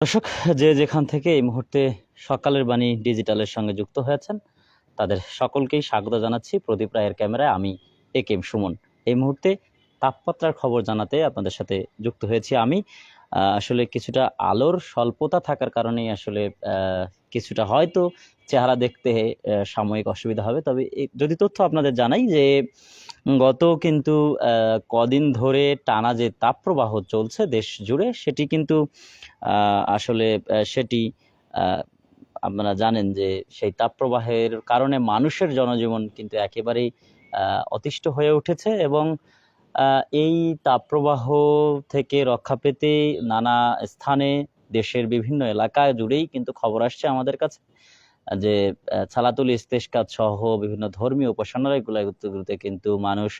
দর্শক, যে যেখান থেকে এই মুহূর্তে সকালের বাণী ডিজিটালের সঙ্গে যুক্ত হয়েছেন, তাদের সকলকেই স্বাগত জানাচ্ছি প্রদীপ রায়ের ক্যামেরায়। আমি এ কেম সুমন। এই মুহূর্তে তাপমাত্রার খবর জানাতে আপনাদের সাথে যুক্ত হয়েছি আমি। আসলে কিছুটা আলোর স্বল্পতা থাকার কারণেই আসলে কিছুটা হয়তো চেহারা দেখতে সাময়িক অসুবিধা হবে। তবে যদি তথ্য আপনাদের জানাই যে গত কিন্তু কদিন ধরে টানা যে তাপপ্রবাহ চলছে দেশ জুড়ে, সেটি কিন্তু আসলে সেটি আপনারা জানেন যে সেই তাপপ্রবাহের কারণে মানুষের জনজীবন কিন্তু একেবারেই অতিষ্ঠ হয়ে উঠেছে এবং এই তাপপ্রবাহ থেকে রক্ষা পেতে নানা স্থানে দেশের বিভিন্ন এলাকা জুড়েই কিন্তু খবর আসছে আমাদের কাছে। যে ছালাতুল ইস্তেশকাত সহ বিভিন্ন ধর্মীয় উপাসনালয়গুলোতে কিন্তু মানুষ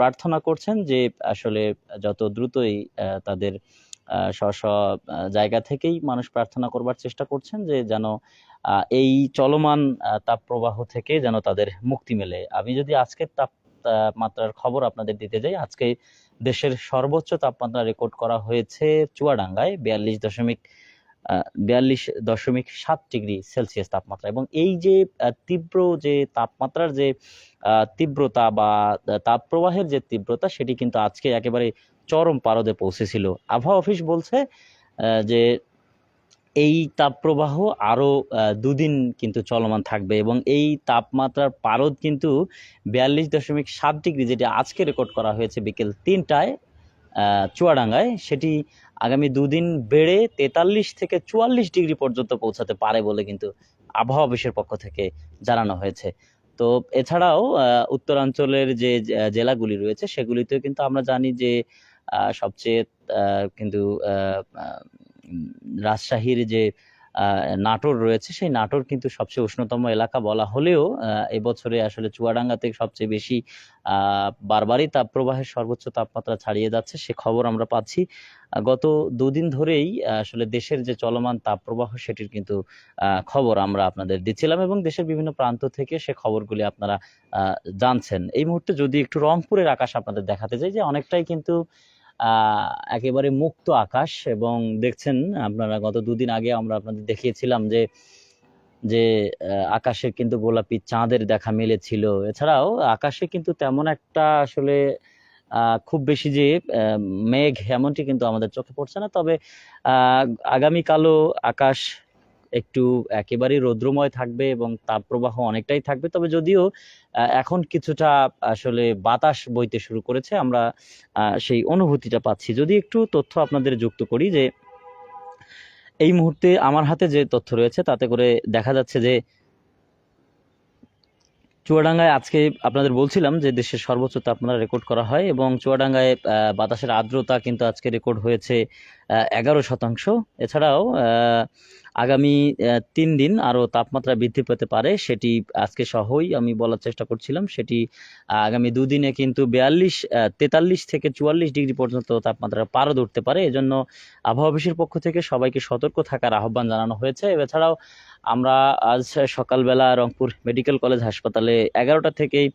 প্রার্থনা করছেন যে, আসলে যত দ্রুতই তাদের স্ব স্ব জায়গা থেকেই মানুষ প্রার্থনা করবার চেষ্টা করছেন যে, যেন এই চলমান তাপপ্রবাহ থেকে যেন তাদের মুক্তি মেলে। আমি যদি আজকের তাপ তাপমাত্রার খবর আপনাদের দিতে যাই, আজকে দেশের সর্বোচ্চ তাপমাত্রা রেকর্ড করা হয়েছে চুয়াডাঙ্গায়, বিয়াল্লিশ দশমিক বিয়াল্লিশ দশমিক সাত ডিগ্রি সেলসিয়াস তাপমাত্রা এবং এই যে তীব্র যে তাপমাত্রার যে তীব্রতা বা তাপপ্রবাহের যে তীব্রতা সেটি কিন্তু আজকে একেবারে চরম পারদে পৌঁছেছিল। আবহাওয়া অফিস বলছে যে এই তাপপ্রবাহ আরও আহ, দুদিন কিন্তু চলমান থাকবে এবং এই তাপমাত্রার পারদ কিন্তু বিয়াল্লিশ দশমিক সাত ডিগ্রি যেটি আজকে রেকর্ড করা হয়েছে বিকেল তিনটায় চুয়াডাঙ্গায়, সেটি আগামী দুদিন বেড়ে তেতাল্লিশ থেকে চুয়াল্লিশ ডিগ্রি পর্যন্ত পৌঁছাতে পারে বলে কিন্তু আবহাওয়া অফিসের পক্ষ থেকে জানানো হয়েছে। তো এছাড়াও উত্তরাঞ্চলের যে জেলাগুলি রয়েছে, সেগুলিতেও কিন্তু আমরা জানি যে সবচেয়ে কিন্তু রাজশাহীর যে নাটোর রয়েছে। সেই নাটোর কিন্তু সবচেয়ে উষ্ণতম এলাকা বলা হলেও এবছরে আসলে চুয়াডাঙ্গাতে সবচেয়ে বেশি বারবারই তাপপ্রবাহের সর্বোচ্চ তাপমাত্রা ছাড়িয়ে যাচ্ছে, সে খবর আমরা পাচ্ছি। গত দুদিন ধরেই আসলে দেশের যে চলমান তাপপ্রবাহ সেটির কিন্তু খবর আমরা আপনাদের দিচ্ছিলাম এবং দেশের বিভিন্ন প্রান্ত থেকে সে খবরগুলি আপনারা জানছেন। এই মুহূর্তে যদি একটু রংপুরের আকাশ আপনাদের দেখাতে চাই, যে অনেকটাই কিন্তু একেবারে মুক্ত আকাশ এবং দেখছেন আপনারা গত দুদিন আগে আমরা আপনাদের দেখিয়েছিলাম যে যে আকাশে কিন্তু গোলাপি চাঁদের দেখা মিলেছিল। এছাড়াও আকাশে কিন্তু তেমন একটা আসলে খুব বেশি যে মেঘ এমনটি কিন্তু আমাদের চোখে পড়ছে না। তবে আগামীকালও আকাশ একটু একেবারেই রৌদ্রময় থাকবে এবং তাপপ্রবাহ অনেকটাই থাকবে। তবে যদিও এখন কিছুটা আসলে বাতাস বইতে শুরু করেছে, আমরা সেই অনুভূতিটা পাচ্ছি। যদি একটু তথ্য আপনাদের যুক্ত করি যে, এই মুহূর্তে আমার হাতে যে তথ্য রয়েছে, তাতে করে দেখা যাচ্ছে যে, চুয়াডাঙ্গায় আজকে আপনাদের বলছিলাম যে দেশের সর্বোচ্চ তাপমাত্রা রেকর্ড করা হয় এবং চুয়াডাঙ্গায় বাতাসের আর্দ্রতা কিন্তু আজকে রেকর্ড হয়েছে এগারো শতাংশ। এছাড়াও আগামী তিন দিন আরও তাপমাত্রা বৃদ্ধি পেতে পারে, সেটি আজকে সহই আমি বলার চেষ্টা করছিলাম। সেটি আগামী দুদিনে কিন্তু বিয়াল্লিশ তেতাল্লিশ থেকে চুয়াল্লিশ ডিগ্রি পর্যন্ত তাপমাত্রা পারদ উঠতে পারে। এজন্য আবহাওয়া অফিসের পক্ষ থেকে সবাইকে সতর্ক থাকার আহ্বান জানানো হয়েছে। এছাড়াও আমরা আজ সকালবেলা রংপুর মেডিকেল কলেজ হাসপাতালে এগারোটা থেকেই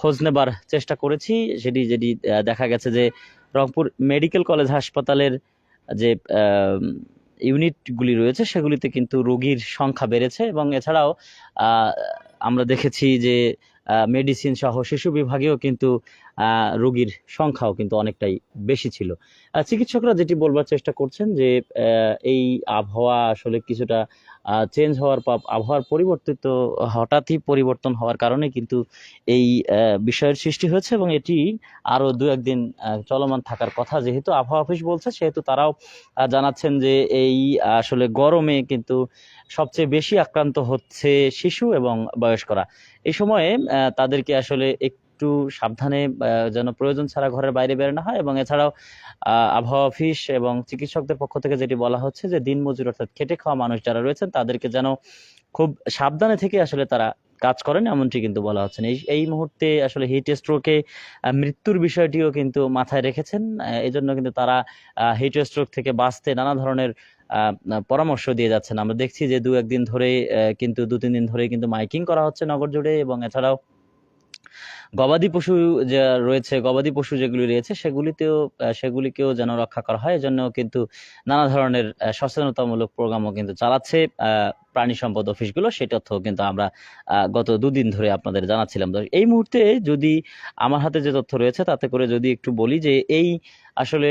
খোঁজ নেবার চেষ্টা করেছি। সেটি, যেটি দেখা গেছে যে রংপুর মেডিকেল কলেজ হাসপাতালের যে ইউনিটগুলি রয়েছে, সেগুলিতে কিন্তু রোগীর সংখ্যা বেড়েছে এবং এছাড়াও আমরা দেখেছি যে মেডিসিন সহ শিশু বিভাগেও কিন্তু রোগীর সংখ্যাও কিন্তু অনেকটাই বেশি ছিল। চিকিৎসকরা যেটি বলবার চেষ্টা করছেন যে এই আবহাওয়া আসলে কিছুটা চেঞ্জ হওয়ার বা আবহাওয়ার পরিবর্তিত, হঠাৎই পরিবর্তন হওয়ার কারণে কিন্তু এই বিষয়ের সৃষ্টি হয়েছে এবং এটি আরও দু একদিন চলমান থাকার কথা। যেহেতু আবহাওয়া অফিস বলছে, সেহেতু তারাও জানাচ্ছেন যে এই আসলে গরমে কিন্তু সবচেয়ে বেশি আক্রান্ত হচ্ছে শিশু এবং বয়স্করা। এই সময়ে তাদেরকে আসলে একটু সাবধানে যেন প্রয়োজন ছাড়া ঘরের বাইরে বের না হয় এবং এছাড়াও আবহাওয়া অফিস এবং চিকিৎসকদের পক্ষ থেকে যেটি বলা হচ্ছে যে দিনমজুর অর্থাৎ খেটে খাওয়া মানুষ যারা রয়েছেন তাদেরকে যেন খুব সাবধানে থেকে আসলে তারা কাজ করেন এমনটি কিন্তু বলা হচ্ছে। এই এই মুহূর্তে আসলে হিট স্ট্রোকে মৃত্যুর বিষয়টিও কিন্তু মাথায় রেখেছেন আহ, এই জন্য কিন্তু তারা হিট স্ট্রোক থেকে বাঁচতে নানা ধরনের পরামর্শ দিয়ে যাচ্ছেন আমরা দেখছি যে দু একদিন ধরে কিন্তু দু তিন দিন ধরে কিন্তু মাইকিং করা হচ্ছে নগর জুড়ে এবং এছাড়াও গবাদি পশু যা রয়েছে, গবাদি পশু যেগুলি রয়েছে, সেগুলিতেও সেগুলিকেও যেন রক্ষা করা হয়। এজন্য কিন্তু নানা ধরনের সচেতনতামূলক প্রোগ্রামও কিন্তু চালাচ্ছে প্রাণী সম্পদ অফিসগুলো। সেই তথ্য কিন্তু আমরা গত দুদিন ধরে আপনাদের জানাচ্ছিলাম। এই মুহূর্তে যদি আমার হাতে যে তথ্য রয়েছে, তাতে করে যদি একটু বলি যে এই আসলে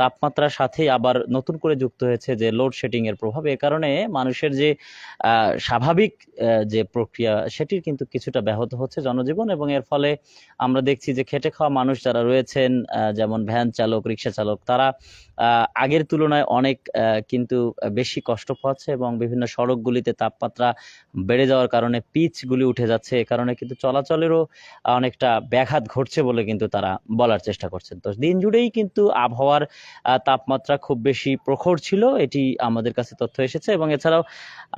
তাপমাত্রার সাথে আবার নতুন করে যুক্ত হয়েছে যে লোডশেডিং এর প্রভাব, এ কারণে মানুষের যে স্বাভাবিক যে প্রক্রিয়া, সেটির কিন্তু কিছুটা ব্যাহত হচ্ছে জনজীবন এবং এর ফলে আমরা দেখছি যে খেটে খাওয়া মানুষ যারা রয়েছেন যেমন ভ্যান চালক, রিক্সা চালক, তারা আগের তুলনায় অনেক কিন্তু বেশি কষ্ট পাচ্ছে এবং বিভিন্ন সড়কগুলিতে তাপমাত্রা বেড়ে যাওয়ার কারণে পিচগুলি উঠে যাচ্ছে। এ কারণে কিন্তু চলাচলেরও অনেকটা ব্যাঘাত ঘটছে বলে কিন্তু তারা বলার চেষ্টা করছেন। তো দিন জুড়েই কিন্তু আবহাওয়ার তাপমাত্রা খুব বেশি প্রখর ছিল, এটি আমাদের কাছে তথ্য এসেছে এবং এছাড়াও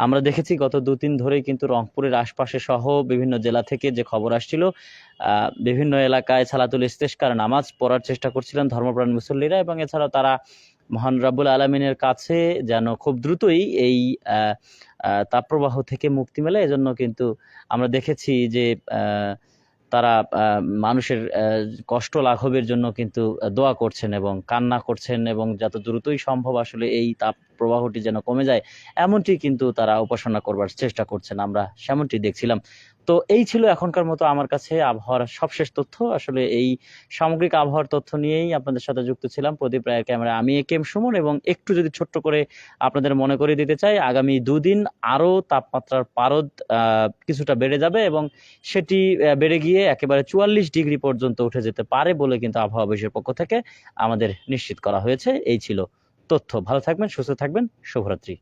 আমরা দেখেছি গত দু তিন ধরেই কিন্তু রংপুরের আশপাশে সহ বিভিন্ন জেলা থেকে যে খবর আসছিল বিভিন্ন এলাকায় সালাতুল ইস্তেস্কার নামাজ পড়ার চেষ্টা করছিলেন ধর্মপ্রাণ মুসল্লিরা এবং এছাড়াও তারা মহান রাব্বুল আলমিনের কাছে যেন খুব দ্রুতই এই তাপপ্রবাহ থেকে মুক্তি মেলে। এজন্য কিন্তু আমরা দেখেছি যে তারা মানুষের কষ্ট লাঘবের জন্য কিন্তু দোয়া করছেন এবং কান্না করছেন এবং যত দ্রুতই সম্ভব আসলে এই তাপ প্রবাহটি যেন কমে যায়, এমনটি কিন্তু তারা উপাসনা করবার চেষ্টা করছেন। আমরা সেমনটি দেখছিলাম। তো এই ছিল এখনকার মতো আমার কাছে আবহাওয়ার সবশেষ তথ্য। আসলে এই সামগ্রিক আবহাওয়ার তথ্য নিয়েই আপনাদের সাথে যুক্ত ছিলাম। প্রদীপ রায়ের ক্যামেরা, আমি এ কেম সুমন এবং একটু যদি ছোট্ট করে আপনাদের মনে করে দিতে চাই, আগামী দুদিন আরও তাপমাত্রার পারদ কিছুটা বেড়ে যাবে এবং সেটি বেড়ে গিয়ে একেবারে চুয়াল্লিশ ডিগ্রি পর্যন্ত উঠে যেতে পারে বলে কিন্তু আবহাওয়া অফিসের পক্ষ থেকে আমাদের নিশ্চিত করা হয়েছে। এই ছিল তথ্য। ভালো থাকবেন, সুস্থ থাকবেন। শুভরাত্রি।